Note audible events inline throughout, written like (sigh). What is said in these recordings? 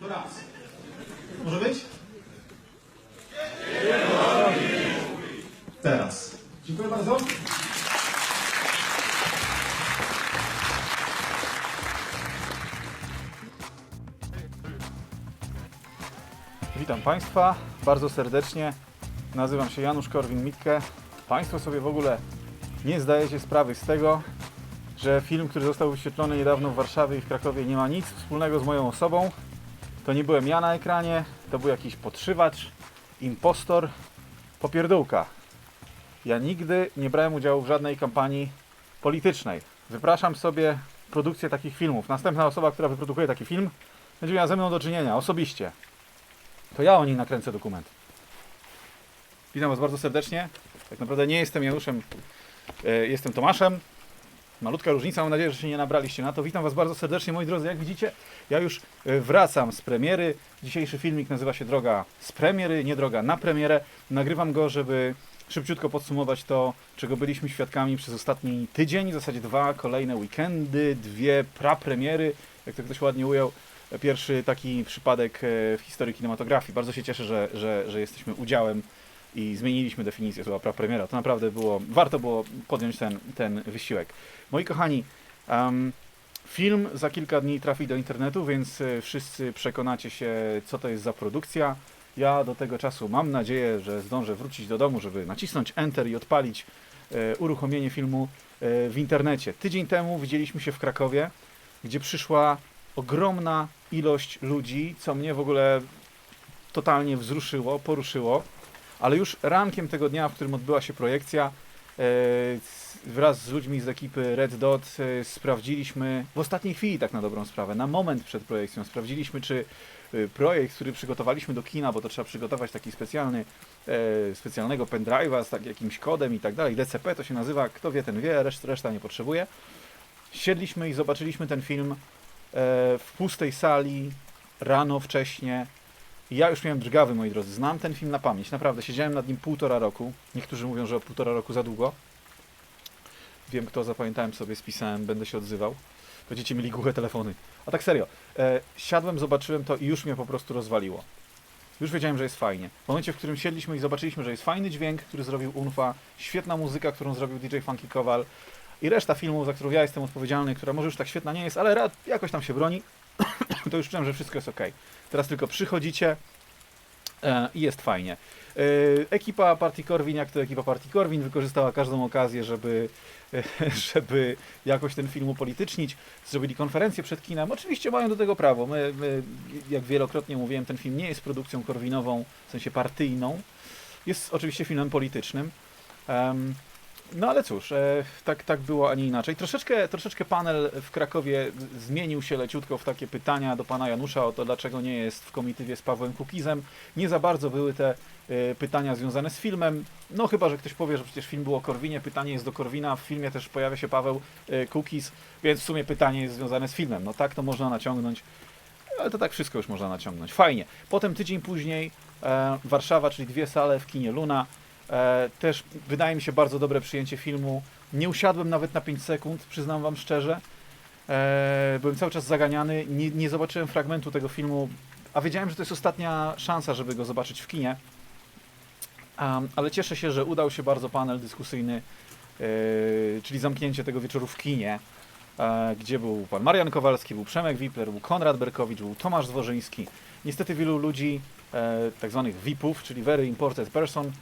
To raz. Może być? Teraz. Dziękuję bardzo. Witam Państwa bardzo serdecznie. Nazywam się Janusz Korwin-Mikke. Państwo sobie w ogóle nie zdajecie sprawy z tego, że film, który został wyświetlony niedawno w Warszawie i w Krakowie nie ma nic wspólnego z moją osobą. To nie byłem ja na ekranie, to był jakiś podszywacz, impostor, popierdółka. Ja nigdy nie brałem udziału w żadnej kampanii politycznej. Wypraszam sobie produkcję takich filmów. Następna osoba, która wyprodukuje taki film, będzie miała ze mną do czynienia osobiście. To ja o niej nakręcę dokument. Witam Was bardzo serdecznie. Tak naprawdę nie jestem Januszem, e, jestem Tomaszem. Malutka różnica, mam nadzieję, że się nie nabraliście na to. Witam Was bardzo serdecznie, moi drodzy. Jak widzicie, ja już e, wracam z premiery. Dzisiejszy filmik nazywa się Droga z premiery, nie droga na premierę. Nagrywam go, żeby szybciutko podsumować to, czego byliśmy świadkami przez ostatni tydzień, w zasadzie dwa kolejne weekendy, dwie prapremiery, jak to ktoś ładnie ujął. Pierwszy taki przypadek e, w historii kinematografii. Bardzo się cieszę, że, że, że jesteśmy udziałem i zmieniliśmy definicję słowa prapremiera. To naprawdę było, warto było podjąć ten, ten wysiłek. Moi kochani, em, film za kilka dni trafi do internetu, więc e, wszyscy przekonacie się, co to jest za produkcja. Ja do tego czasu mam nadzieję, że zdążę wrócić do domu, żeby nacisnąć Enter i odpalić e, uruchomienie filmu e, w internecie. Tydzień temu widzieliśmy się w Krakowie, gdzie przyszła ogromna ilość ludzi, co mnie w ogóle totalnie wzruszyło, poruszyło. Ale już rankiem tego dnia, w którym odbyła się projekcja, e, wraz z ludźmi z ekipy Red Dot e, sprawdziliśmy, w ostatniej chwili tak na dobrą sprawę, na moment przed projekcją, sprawdziliśmy, czy e, projekt, który przygotowaliśmy do kina, bo to trzeba przygotować taki specjalny, specjalnego pendrive'a z tak, jakimś kodem i tak dalej, DCP to się nazywa, kto wie ten wie, reszt, reszta nie potrzebuje. Siedliśmy i zobaczyliśmy ten film w pustej sali, rano wcześnie. Ja już miałem drgawy, moi drodzy. Znam ten film na pamięć. Naprawdę, siedziałem nad nim półtora roku. Niektórzy mówią, że o półtora roku za długo. Wiem kto, zapamiętałem sobie, spisałem, będę się odzywał. Będziecie mieli głuche telefony. A tak serio, e, siadłem, zobaczyłem to i już mnie po prostu rozwaliło. Już wiedziałem, że jest fajnie. W momencie, w którym siedliśmy i zobaczyliśmy, że jest fajny dźwięk, który zrobił Unfa, świetna muzyka, którą zrobił DJ Funky Kowal i reszta filmów, za którą ja jestem odpowiedzialny, która może już tak świetna nie jest, ale jakoś tam się broni, to już czułem, że wszystko jest ok. Teraz tylko przychodzicie e, i jest fajnie. E, ekipa Partii Korwin, jak to ekipa Partii Korwin, wykorzystała każdą okazję, żeby, e, (laughs) żeby jakoś ten film upolitycznić. Zrobili konferencję przed kinem. Oczywiście mają do tego prawo. My, my, jak wielokrotnie mówiłem, ten film nie jest produkcją korwinową, w sensie partyjną. Jest oczywiście filmem politycznym. Em, no ale cóż, e, tak, tak było, a nie inaczej. Troszeczkę, troszeczkę panel w Krakowie zmienił się leciutko w takie pytania do pana Janusza o to, dlaczego nie jest w komitywie z Pawłem Kukizem. Nie za bardzo były te e, pytania związane z filmem. No chyba, że ktoś powie, że przecież film był o Korwinie, pytanie jest do Korwina, w filmie też pojawia się Paweł e, Kukiz, więc w sumie pytanie jest związane z filmem. No tak to można naciągnąć, ale to tak wszystko już można naciągnąć. Fajnie. Potem tydzień później e, Warszawa, czyli dwie sale w kinie Luna. E, też wydaje mi się bardzo dobre przyjęcie filmu. Nie usiadłem nawet na 5 sekund, przyznam wam szczerze. E, byłem cały czas zaganiany, nie, nie zobaczyłem fragmentu tego filmu, a wiedziałem, że to jest ostatnia szansa, żeby go zobaczyć w kinie. Am, ale cieszę się, że udał się bardzo panel dyskusyjny, e, czyli zamknięcie tego wieczoru w kinie, gdzie był pan Marian Kowalski, był Przemek Wipler, był Konrad Berkowicz, był Tomasz Dworzyński. Niestety wielu ludzi, e, tak zwanych VIP-ów, czyli Very Important Person,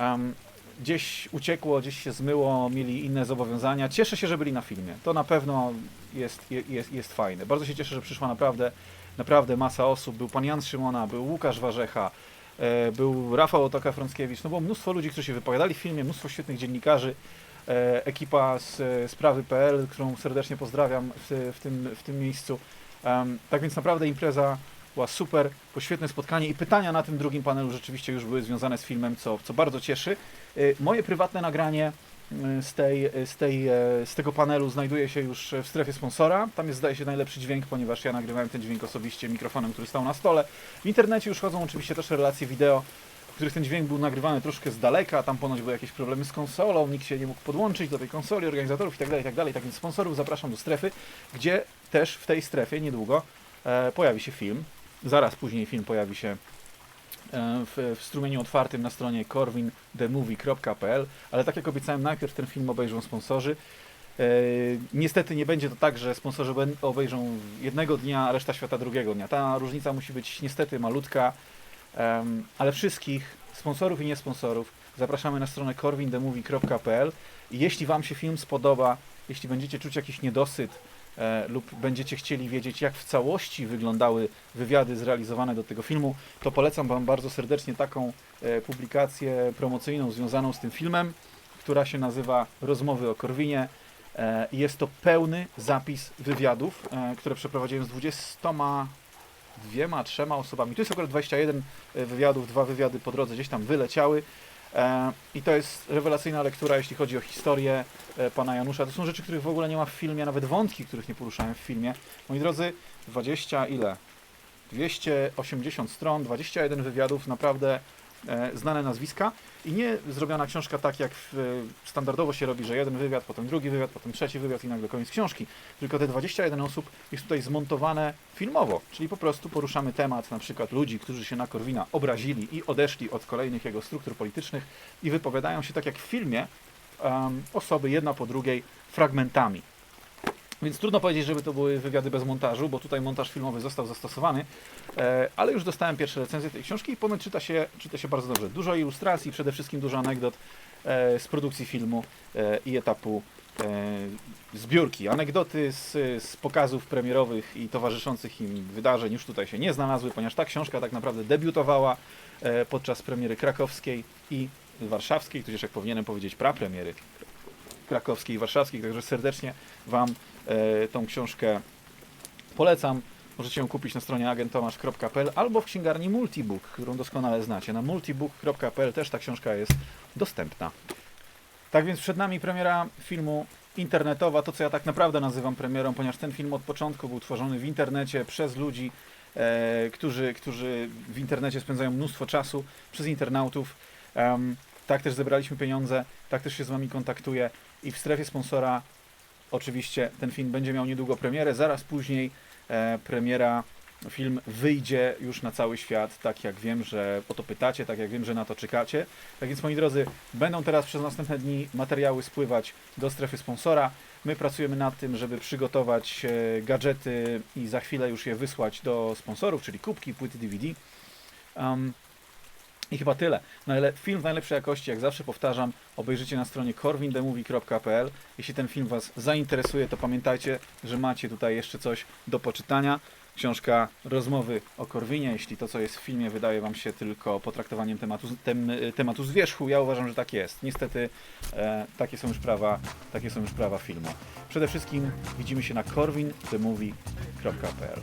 em, gdzieś uciekło, gdzieś się zmyło, mieli inne zobowiązania. Cieszę się, że byli na filmie. To na pewno jest, je- jest, jest fajne. Bardzo się cieszę, że przyszła naprawdę, naprawdę masa osób. Był pan Jan Szymona, był Łukasz Warzecha, e, był Rafał Otoka-Frąckiewicz. No było mnóstwo ludzi, którzy się wypowiadali w filmie, mnóstwo świetnych dziennikarzy. E, ekipa z e, sprawy.pl, którą serdecznie pozdrawiam w, w, tym, w tym miejscu. Em, tak więc naprawdę impreza była super, było świetne spotkanie i pytania na tym drugim panelu rzeczywiście już były związane z filmem, co, co bardzo cieszy. Y, Moje prywatne nagranie y, z, tej, y, z, tej, z tego panelu znajduje się już w strefie sponsora. Tam jest zdaje się najlepszy dźwięk, ponieważ ja nagrywałem ten dźwięk osobiście mikrofonem, który stał na stole. W internecie już chodzą oczywiście też relacje wideo, w których ten dźwięk był nagrywany troszkę z daleka, tam ponoć były jakieś problemy z konsolą, nikt się nie mógł podłączyć do tej konsoli, organizatorów itd., itd. Tak więc sponsorów zapraszam do strefy, gdzie też w tej strefie niedługo e, pojawi się film Zaraz później film pojawi się e, w, w strumieniu otwartym na stronie corwinthemovie.pl, ale tak jak obiecałem, najpierw ten film obejrzą sponsorzy. E, niestety nie będzie to tak, że sponsorzy obejrzą jednego dnia, a reszta świata drugiego dnia. Ta różnica musi być niestety malutka, ale wszystkich sponsorów i niesponsorów zapraszamy na stronę corwinthemovie.pl i jeśli Wam się film spodoba, jeśli będziecie czuć jakiś niedosyt lub będziecie chcieli wiedzieć, jak w całości wyglądały wywiady zrealizowane do tego filmu, to polecam Wam bardzo serdecznie taką e, publikację promocyjną związaną z tym filmem, która się nazywa Rozmowy o Korwinie. E, Jest to pełny zapis wywiadów, e, które przeprowadziłem z 22, trzema osobami. Tu jest akurat 21 wywiadów, dwa wywiady po drodze gdzieś tam wyleciały. E, I to jest rewelacyjna lektura, jeśli chodzi o historię e, pana Janusza. To są rzeczy, których w ogóle nie ma w filmie, nawet wątki, których nie poruszałem w filmie. Moi drodzy, 20 ile? 280 stron, 21 wywiadów, naprawdę znane nazwiska i nie zrobiona książka tak jak e, standardowo się robi, że jeden wywiad, potem drugi wywiad, potem trzeci wywiad i nagle koniec książki. Tylko te 21 osób jest tutaj zmontowane filmowo, czyli po prostu poruszamy temat na przykład ludzi, którzy się na Korwina obrazili i odeszli od kolejnych jego struktur politycznych i wypowiadają się tak jak w filmie em, osoby jedna po drugiej fragmentami. Więc trudno powiedzieć, żeby to były wywiady bez montażu, bo tutaj montaż filmowy został zastosowany, e, ale już dostałem pierwsze recenzje tej książki i ponoć czyta się, czyta się bardzo dobrze. Dużo ilustracji, przede wszystkim dużo anegdot e, z produkcji filmu e, i etapu zbiórki. Anegdoty z, z pokazów premierowych i towarzyszących im wydarzeń już tutaj się nie znalazły, ponieważ ta książka tak naprawdę debiutowała podczas premiery krakowskiej i warszawskiej, tudzież jak powinienem powiedzieć prapremiery krakowskiej i warszawskiej, także serdecznie Wam tą książkę polecam. Możecie ją kupić na stronie agentomasz.pl albo w księgarni Multibook, którą doskonale znacie. Na multibook.pl też ta książka jest dostępna. Tak więc przed nami premiera filmu internetowa, to co ja tak naprawdę nazywam premierą, ponieważ ten film od początku był tworzony w internecie przez ludzi, e, którzy, którzy w internecie spędzają mnóstwo czasu, przez internautów. Em, tak też zebraliśmy pieniądze, tak też się z Wami kontaktuję i w strefie sponsora oczywiście ten film będzie miał niedługo premierę, zaraz później e, premiera, film wyjdzie już na cały świat, tak jak wiem, że o to pytacie, tak jak wiem, że na to czekacie. Tak więc moi drodzy, będą teraz przez następne dni materiały spływać do strefy sponsora. My pracujemy nad tym, żeby przygotować e, gadżety i za chwilę już je wysłać do sponsorów, czyli kubki, płyty DVD. Um, i chyba tyle. Najle- film w najlepszej jakości, jak zawsze powtarzam, obejrzycie na stronie corwinthemovie.pl. Jeśli ten film Was zainteresuje, to pamiętajcie, że macie tutaj jeszcze coś do poczytania. Książka Rozmowy o Korwinie. Jeśli to, co jest w filmie, wydaje Wam się tylko potraktowaniem tematu, tem, tematu z wierzchu, ja uważam, że tak jest. Niestety e, takie, są już prawa, takie są już prawa filmu. Przede wszystkim widzimy się na corwinthemovie.pl.